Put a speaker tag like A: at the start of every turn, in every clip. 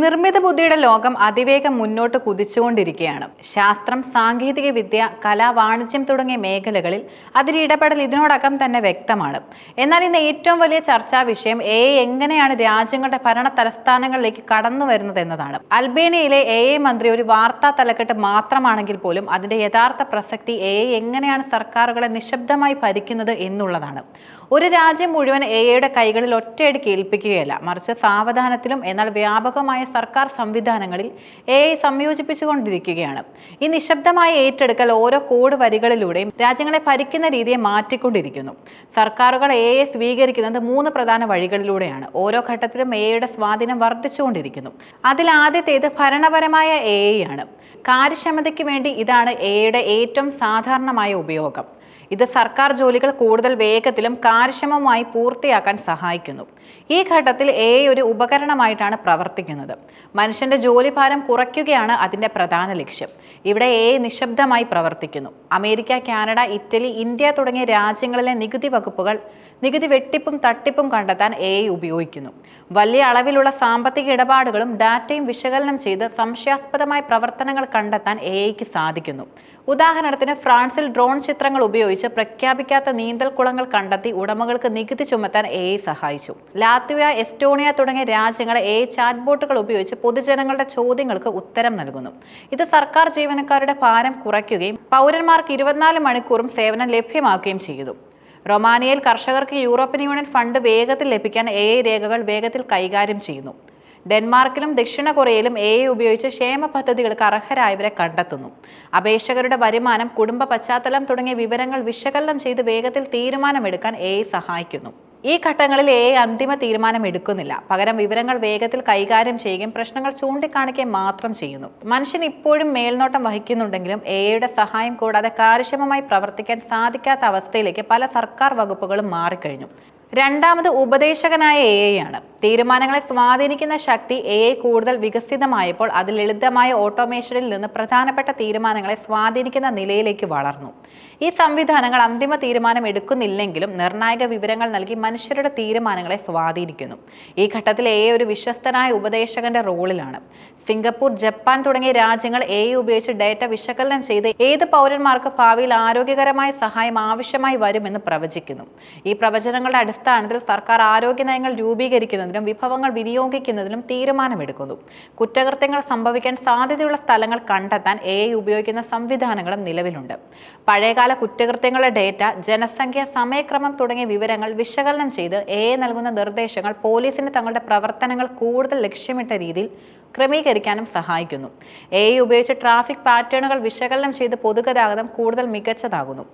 A: നിർമ്മിത ബുദ്ധിയുടെ ലോകം അതിവേഗം മുന്നോട്ട് കുതിച്ചുകൊണ്ടിരിക്കുകയാണ്. ശാസ്ത്രം സാങ്കേതിക വിദ്യ കല വാണിജ്യം തുടങ്ങിയ മേഖലകളിൽ അതിൽ ഇടപെടൽ ഇതിനോടകം തന്നെ വ്യക്തമാണ്. എന്നാൽ ഇന്ന് ഏറ്റവും വലിയ ചർച്ചാ വിഷയം എ എങ്ങനെയാണ് രാജ്യങ്ങളുടെ ഭരണ തലസ്ഥാനങ്ങളിലേക്ക് കടന്നു വരുന്നത് എന്നതാണ്. അൽബേനിയയിലെ എ എ മന്ത്രി ഒരു വാർത്താ തലക്കെട്ട് മാത്രമാണെങ്കിൽ പോലും അതിന്റെ യഥാർത്ഥ പ്രസക്തി എ എങ്ങനെയാണ് സർക്കാരുകളെ നിശബ്ദമായി ഭരിക്കുന്നത് എന്നുള്ളതാണ്. ഒരു രാജ്യം മുഴുവൻ എ എയുടെ കൈകളിൽ ഒറ്റയടിക്ക് ഏൽപ്പിക്കുകയല്ല. മറിച്ച് സാവധാനത്തിലും എന്നാൽ വ്യാപകമായ സർക്കാർ സംവിധാനങ്ങളിൽ എ ഐ സംയോജിപ്പിച്ചുകൊണ്ടിരിക്കുകയാണ്. ഈ നിശബ്ദമായ ഏറ്റെടുക്കൽ ഓരോ കോഡ് വരികളിലൂടെയും രാജ്യങ്ങളെ ഭരിക്കുന്ന രീതിയെ മാറ്റിക്കൊണ്ടിരിക്കുന്നു. സർക്കാരുകൾ എ ഐ സ്വീകരിക്കുന്നത് മൂന്ന് പ്രധാന വഴികളിലൂടെയാണ്. ഓരോ ഘട്ടത്തിലും എ എയുടെ സ്വാധീനം വർദ്ധിച്ചുകൊണ്ടിരിക്കുന്നു. അതിൽ ആദ്യത്തേത് ഭരണപരമായ എ ഐ ആണ് കാര്യക്ഷമതയ്ക്ക് വേണ്ടി ഇതാണ് എ എയുടെ ഏറ്റവും സാധാരണമായ ഉപയോഗം. ഇത് സർക്കാർ ജോലികൾ കൂടുതൽ വേഗത്തിലും കാര്യക്ഷമമായി പൂർത്തിയാക്കാൻ സഹായിക്കുന്നു. ഈ ഘട്ടത്തിൽ എ ഒരു ഉപകരണമായിട്ടാണ് പ്രവർത്തിക്കുന്നത്. മനുഷ്യന്റെ ജോലിഭാരം കുറയ്ക്കുകയാണ് അതിന്റെ പ്രധാന ലക്ഷ്യം. ഇവിടെ എ നിശബ്ദമായി പ്രവർത്തിക്കുന്നു. അമേരിക്ക കാനഡ ഇറ്റലി ഇന്ത്യ തുടങ്ങിയ രാജ്യങ്ങളിലെ നികുതി വകുപ്പുകൾ നികുതി വെട്ടിപ്പും തട്ടിപ്പും കണ്ടെത്താൻ എ ഉപയോഗിക്കുന്നു. വലിയ അളവിലുള്ള സാമ്പത്തിക ഇടപാടുകളും ഡാറ്റയും വിശകലനം ചെയ്ത് സംശയാസ്പദമായ പ്രവർത്തനങ്ങൾ കണ്ടെത്താൻ എ സാധിക്കുന്നു. ഉദാഹരണത്തിന് ഫ്രാൻസിൽ ഡ്രോൺ ചിത്രങ്ങൾ ഉപയോഗിച്ച് പ്രഖ്യാപിക്കാത്ത നീന്തൽ കുളങ്ങൾ കണ്ടെത്തി ഉടമകൾക്ക് നികുതി ചുമത്താൻ എ സഹായിച്ചു. ലാത്വിയ എസ്റ്റോണിയ തുടങ്ങിയ രാജ്യങ്ങൾ എ ചാറ്റ് ബോട്ടുകൾ ഉപയോഗിച്ച് പൊതുജനങ്ങളുടെ ചോദ്യങ്ങൾക്ക് ഉത്തരം നൽകുന്നു. ഇത് സർക്കാർ ജീവനക്കാരുടെ ഭാരം കുറയ്ക്കുകയും പൗരന്മാർക്ക് ഇരുപത്തിനാല് മണിക്കൂറും സേവനം ലഭ്യമാക്കുകയും ചെയ്തു. റൊമാനിയയിൽ കർഷകർക്ക് യൂറോപ്യൻ യൂണിയൻ ഫണ്ട് വേഗത്തിൽ ലഭിക്കാൻ എ രേഖകൾ വേഗത്തിൽ കൈകാര്യം ചെയ്യുന്നു. ഡെൻമാർക്കിലും ദക്ഷിണ കൊറിയയിലും എ ഉപയോഗിച്ച് ക്ഷേമ പദ്ധതികൾക്ക് അർഹരായവരെ കണ്ടെത്തുന്നു. അപേക്ഷകരുടെ വരുമാനം കുടുംബ പശ്ചാത്തലം തുടങ്ങിയ വിവരങ്ങൾ വിശകലനം ചെയ്ത് വേഗത്തിൽ തീരുമാനമെടുക്കാൻ എ സഹായിക്കുന്നു. ഈ ഘട്ടങ്ങളിൽ എ അന്തിമ തീരുമാനം എടുക്കുന്നില്ല പകരം വിവരങ്ങൾ വേഗത്തിൽ കൈകാര്യം ചെയ്യുകയും പ്രശ്നങ്ങൾ ചൂണ്ടിക്കാണിക്കുകയും മാത്രം ചെയ്യുന്നു. മനുഷ്യൻ ഇപ്പോഴും മേൽനോട്ടം വഹിക്കുന്നുണ്ടെങ്കിലും എയുടെ സഹായം കൂടാതെ കാര്യക്ഷമമായി പ്രവർത്തിക്കാൻ സാധിക്കാത്ത അവസ്ഥയിലേക്ക് പല സർക്കാർ വകുപ്പുകളും മാറിക്കഴിഞ്ഞു. രണ്ടാമത് ഉപദേശകനായ എ ഐ ആണ്. തീരുമാനങ്ങളെ സ്വാധീനിക്കുന്ന ശക്തി എ ഐ കൂടുതൽ വികസിതമായപ്പോൾ അത് ലളിതമായ ഓട്ടോമേഷനിൽ നിന്ന് പ്രധാനപ്പെട്ട തീരുമാനങ്ങളെ സ്വാധീനിക്കുന്ന നിലയിലേക്ക് വളർന്നു. ഈ സംവിധാനങ്ങൾ അന്തിമ തീരുമാനം എടുക്കുന്നില്ലെങ്കിലും നിർണായക വിവരങ്ങൾ നൽകി മനുഷ്യരുടെ തീരുമാനങ്ങളെ സ്വാധീനിക്കുന്നു. ഈ ഘട്ടത്തിൽ എ ഒരു വിശ്വസ്തനായ ഉപദേശകന്റെ റോളിലാണ്. സിംഗപ്പൂർ ജപ്പാൻ തുടങ്ങിയ രാജ്യങ്ങൾ എ ഉപയോഗിച്ച് ഡേറ്റ വിശകലനം ചെയ്ത് ഏത് പൗരന്മാർക്ക് ഭാവിയിൽ ആരോഗ്യകരമായ സഹായം ആവശ്യമായി വരുമെന്ന് പ്രവചിക്കുന്നു. ഈ പ്രവചനങ്ങളുടെ അടിസ്ഥാനത്തിൽ സർക്കാർ ആരോഗ്യ നയങ്ങൾ രൂപീകരിക്കുന്നതിനും വിഭവങ്ങൾ വിനിയോഗിക്കുന്നതിനും തീരുമാനമെടുക്കുന്നു. കുറ്റകൃത്യങ്ങൾ സംഭവിക്കാൻ സാധ്യതയുള്ള സ്ഥലങ്ങൾ കണ്ടെത്താൻ എ ഉപയോഗിക്കുന്ന സംവിധാനങ്ങളും നിലവിലുണ്ട്. പഴയകാല കുറ്റകൃത്യങ്ങളുടെ ഡേറ്റ ജനസംഖ്യ സമയക്രമം തുടങ്ങിയ വിവരങ്ങൾ വിശകലനം ചെയ്ത് എ നൽകുന്ന നിർദ്ദേശങ്ങൾ പോലീസിന് തങ്ങളുടെ പ്രവർത്തനങ്ങൾ കൂടുതൽ ലക്ഷ്യമിട്ട രീതിയിൽ ക്രമീകരിക്കാനും സഹായിക്കുന്നു. എ ഉപയോഗിച്ച് ട്രാഫിക് പാറ്റേണുകൾ വിശകലനം ചെയ്ത് പൊതുഗതാഗതം കൂടുതൽ മികച്ചതാകുന്നു.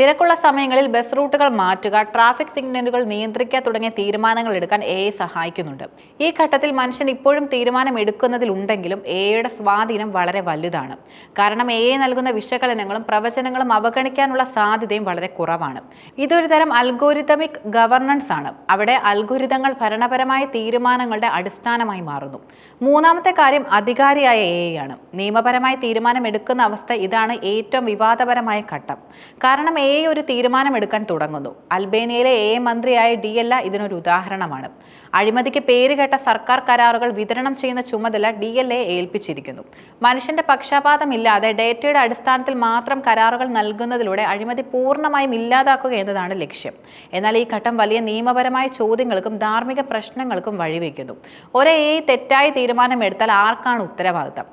A: തിരക്കുള്ള സമയങ്ങളിൽ ബസ് റൂട്ടുകൾ മാറ്റുക ട്രാഫിക് സിഗ്നലുകൾ നിയന്ത്രിക്കുക തുടങ്ങിയ തീരുമാനങ്ങൾ എടുക്കാൻ എ സഹായിക്കുന്നുണ്ട്. ഈ ഘട്ടത്തിൽ മനുഷ്യൻ ഇപ്പോഴും തീരുമാനം എടുക്കുന്നതിലുണ്ടെങ്കിലും എയുടെ സ്വാധീനം വളരെ വലുതാണ്. കാരണം എ നൽകുന്ന വിശകലനങ്ങളും പ്രവചനങ്ങളും അവഗണിക്കാനുള്ള സാധ്യതയും വളരെ കുറവാണ്. ഇതൊരു തരം അൽഗോരിതമിക് ഗവർണൻസ് ആണ്. അവിടെ അൽഗോരിതങ്ങൾ ഭരണപരമായ തീരുമാനങ്ങളുടെ അടിസ്ഥാനമായി മാറുന്നു. മൂന്നാമത്തെ കാര്യം അധികാരിയായ എ ആണ്. നിയമപരമായ തീരുമാനം എടുക്കുന്ന അവസ്ഥ ഇതാണ് ഏറ്റവും വിവാദപരമായ ഘട്ടം. കാരണം എ ഒരു തീരുമാനം എടുക്കാൻ തുടങ്ങുന്നു. അൽബേനിയയിലെ എ മന്ത്രിയായ ഡി എല്ല ഇതിനൊരു ഉദാഹരണമാണ്. അഴിമതിക്ക് പേരുകേട്ട സർക്കാർ കരാറുകൾ വിതരണം ചെയ്യുന്ന ചുമതല ഡി എൽ എ ഏൽപ്പിച്ചിരിക്കുന്നു. മനുഷ്യന്റെ പക്ഷപാതമില്ലാതെ ഡേറ്റയുടെ അടിസ്ഥാനത്തിൽ മാത്രം കരാറുകൾ നൽകുന്നതിലൂടെ അഴിമതി പൂർണമായും ഇല്ലാതാക്കുക എന്നതാണ് ലക്ഷ്യം. എന്നാൽ ഈ ഘട്ടം വലിയ നിയമപരമായ ചോദ്യങ്ങൾക്കും ധാർമ്മിക പ്രശ്നങ്ങൾക്കും വഴിവെക്കുന്നു. ഒരേ തെറ്റായ തീരുമാനമെടുത്താൽ ആർക്കാണ് ഉത്തരവാദിത്തം?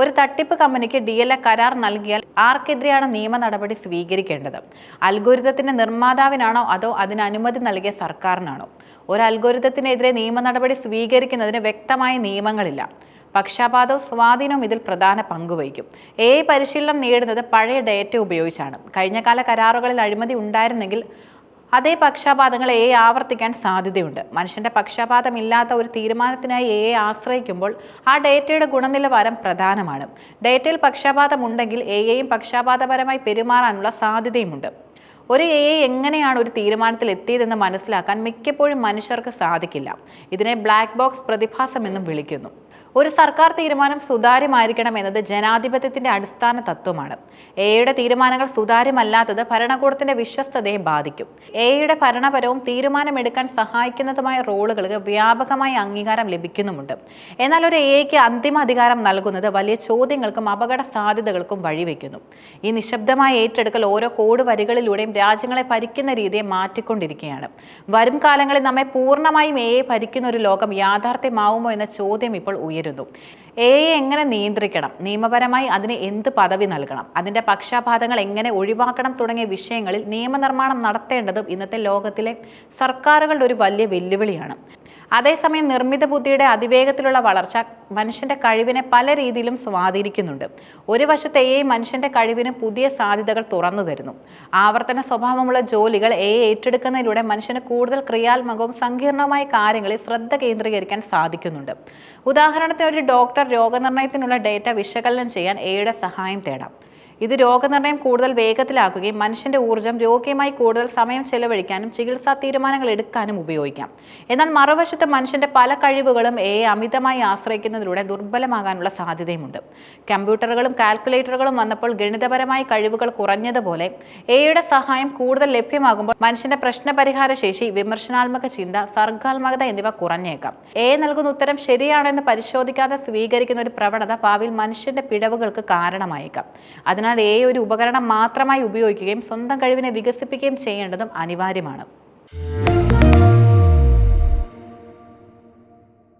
A: ഒരു തട്ടിപ്പ് കമ്പനിക്ക് ഡി എൽ എ കരാർ നൽകിയാൽ ആർക്കെതിരെയാണ് നിയമ നടപടി സ്വീകരിക്കേണ്ടത്? അൽഗോരിതത്തിന്റെ നിർമ്മാതാവിനാണോ അതോ അതിന് അനുമതി നൽകിയ സർക്കാരിനാണോ? ഒരു അൽഗോരിതത്തിനെതിരെ നിയമ നടപടി സ്വീകരിക്കുന്നതിന് വ്യക്തമായ നിയമങ്ങളില്ല. പക്ഷപാതവും സ്വാധീനവും ഇതിൽ പ്രധാന പങ്കുവഹിക്കും എ പരിശീലനം നേടുന്നത് പഴയ ഡേറ്റ ഉപയോഗിച്ചാണ്. കഴിഞ്ഞകാല കരാറുകളിൽ അഴിമതി ഉണ്ടായിരുന്നെങ്കിൽ അതേ പക്ഷാപാതങ്ങൾ എ ആവർത്തിക്കാൻ സാധ്യതയുണ്ട്. മനുഷ്യന്റെ പക്ഷാപാതമില്ലാത്ത ഒരു തീരുമാനത്തിനായി എ ആശ്രയിക്കുമ്പോൾ ആ ഡേറ്റയുടെ ഗുണനിലവാരം പ്രധാനമാണ്. ഡേറ്റയിൽ പക്ഷാപാതമുണ്ടെങ്കിൽ എയെയും പക്ഷാപാതപരമായി പെരുമാറാനുള്ള സാധ്യതയുമുണ്ട്. ഒരു എ എങ്ങനെയാണ് ഒരു തീരുമാനത്തിൽ എത്തിയതെന്ന് മനസ്സിലാക്കാൻ മിക്കപ്പോഴും മനുഷ്യർക്ക് സാധിക്കില്ല. ഇതിനെ ബ്ലാക്ക് ബോക്സ് പ്രതിഭാസം എന്നും വിളിക്കുന്നു. ഒരു സർക്കാർ തീരുമാനം സുതാര്യമായിരിക്കണം എന്നത് ജനാധിപത്യത്തിന്റെ അടിസ്ഥാന തത്വമാണ്. എയുടെ തീരുമാനങ്ങൾ സുതാര്യമല്ലാത്തത് ഭരണകൂടത്തിന്റെ വിശ്വസ്തതയെ ബാധിക്കും. എയുടെ ഭരണപരവും തീരുമാനമെടുക്കാൻ സഹായിക്കുന്നതുമായ റോളുകൾക്ക് വ്യാപകമായ അംഗീകാരം ലഭിക്കുന്നുമുണ്ട്. എന്നാൽ ഒരു എയ്ക്ക് അന്തിമ അധികാരം നൽകുന്നത് വലിയ ചോദ്യങ്ങൾക്കും അപകട സാധ്യതകൾക്കും വഴിവെക്കുന്നു. ഈ നിശബ്ദമായ ഏറ്റെടുക്കൽ ഓരോ കോഡ് വരികളിലൂടെയും രാജ്യങ്ങളെ ഭരിക്കുന്ന രീതിയെ മാറ്റിക്കൊണ്ടിരിക്കുകയാണ്. വരും കാലങ്ങളിൽ നമ്മെ പൂർണമായും എയെ ഭരിക്കുന്ന ഒരു ലോകം യാഥാർത്ഥ്യമാവുമോ എന്ന ചോദ്യം ഇപ്പോൾ ഉയരുന്നു എയെ എങ്ങനെ നിയന്ത്രിക്കണം? നിയമപരമായി അതിന് എന്ത് പദവി നൽകണം? അതിന്റെ പക്ഷാപാതങ്ങൾ എങ്ങനെ ഒഴിവാക്കണം തുടങ്ങിയ വിഷയങ്ങളിൽ നിയമനിർമ്മാണം നടത്തേണ്ടതും ഇന്നത്തെ ലോകത്തിലെ സർക്കാരുകളുടെ ഒരു വലിയ വെല്ലുവിളിയാണ്. അതേസമയം നിർമ്മിത ബുദ്ധിയുടെ അതിവേഗത്തിലുള്ള വളർച്ച മനുഷ്യന്റെ കഴിവിനെ പല രീതിയിലും സ്വാധീനിക്കുന്നുണ്ട്. ഒരു വശത്ത് എ മനുഷ്യന്റെ കഴിവിന് പുതിയ സാധ്യതകൾ തുറന്നു തരുന്നു. ആവർത്തന സ്വഭാവമുള്ള ജോലികൾ എ ഏറ്റെടുക്കുന്നതിലൂടെ മനുഷ്യന് കൂടുതൽ ക്രിയാത്മകവും സങ്കീർണമായ കാര്യങ്ങളിൽ ശ്രദ്ധ കേന്ദ്രീകരിക്കാൻ സാധിക്കുന്നുണ്ട്. ഉദാഹരണത്തിന് ഒരു ഡോക്ടർ രോഗനിർണയത്തിനുള്ള ഡേറ്റ വിശകലനം ചെയ്യാൻ എയുടെ സഹായം തേടാം. ഇത് രോഗനിർണയം കൂടുതൽ വേഗത്തിലാക്കുകയും മനുഷ്യന്റെ ഊർജം രോഗിയുമായി കൂടുതൽ സമയം ചെലവഴിക്കാനും ചികിത്സാ തീരുമാനങ്ങൾ എടുക്കാനും ഉപയോഗിക്കാം. എന്നാൽ മറുവശത്ത് മനുഷ്യന്റെ പല കഴിവുകളും എ അമിതമായി ആശ്രയിക്കുന്നതിലൂടെ ദുർബലമാകാനുള്ള സാധ്യതയുമുണ്ട്. കമ്പ്യൂട്ടറുകളും കാൽക്കുലേറ്ററുകളും വന്നപ്പോൾ ഗണിതപരമായ കഴിവുകൾ കുറഞ്ഞതുപോലെ എയുടെ സഹായം കൂടുതൽ ലഭ്യമാകുമ്പോൾ മനുഷ്യന്റെ പ്രശ്നപരിഹാര ശേഷി വിമർശനാത്മക ചിന്ത സർഗാത്മകത എന്നിവ കുറഞ്ഞേക്കാം. എ നൽകുന്ന ഉത്തരം ശരിയാണോ എന്ന് പരിശോധിക്കാതെ സ്വീകരിക്കുന്ന ഒരു പ്രവണത ഭാവിയിൽ മനുഷ്യന്റെ പിഴവുകൾക്ക് കാരണമായേക്കാം. അതിനാൽ എ ഒരു ഉപകരണം മാത്രമായി ഉപയോഗിക്കുകയും സ്വന്തം കഴിവിനെ വികസിപ്പിക്കുകയും ചെയ്യേണ്ടതും അനിവാര്യമാണ്.